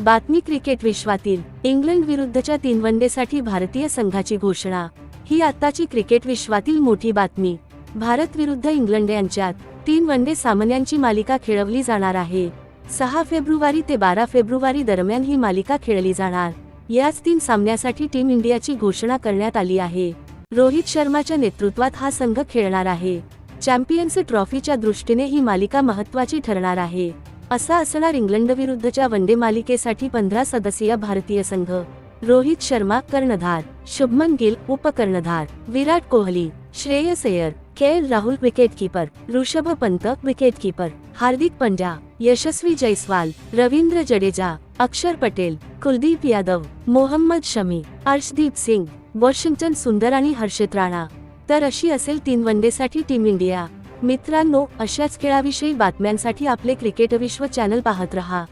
बातमी क्रिकेट विश्वातील इंग्लंड विरुद्धच्या तीन वनडेसाठी भारतीय संघाची घोषणा. ही आत्ताची क्रिकेट विश्वातील मोठी बातमी. भारत विरुद्ध इंग्लंड यांच्यात तीन वनडे सामन्यांची मालिका खेळवली जाणार आहे. सहा फेब्रुवारी ते बारा फेब्रुवारी दरम्यान ही मालिका खेळली जाणार. याच तीन सामन्यासाठी टीम इंडियाची घोषणा करण्यात आली आहे. रोहित शर्माच्या नेतृत्वात हा संघ खेळणार आहे. चॅम्पियन्स ट्रॉफीच्या दृष्टीने ही मालिका महत्वाची ठरणार आहे. असा असणार इंग्लंडविरुद्धच्या वनडे मालिकेसाठी पंधरा सदस्यीय भारतीय संघ. रोहित शर्मा कर्णधार. शुभमन गिल उपकर्णधार. Virat Kohli. Shreyas Iyer. K. L Rahul wicketkeeper Rishabh Pant wicketkeeper Hardik Pandya. Yashasvi Jaiswal Ravindra Jadeja. Axar Patel. Kuldeep Yadav. Mohammed Shami. Arshdeep Singh. Washington Sundar आणि हर्षित राणा. तर अशी असेल तीन वनडेसाठी टीम इंडिया. मित्रांनो अशाच खेळाविषयी बातम्यांसाठी आपले क्रिकेट विश्व चॅनल पाहत रहा.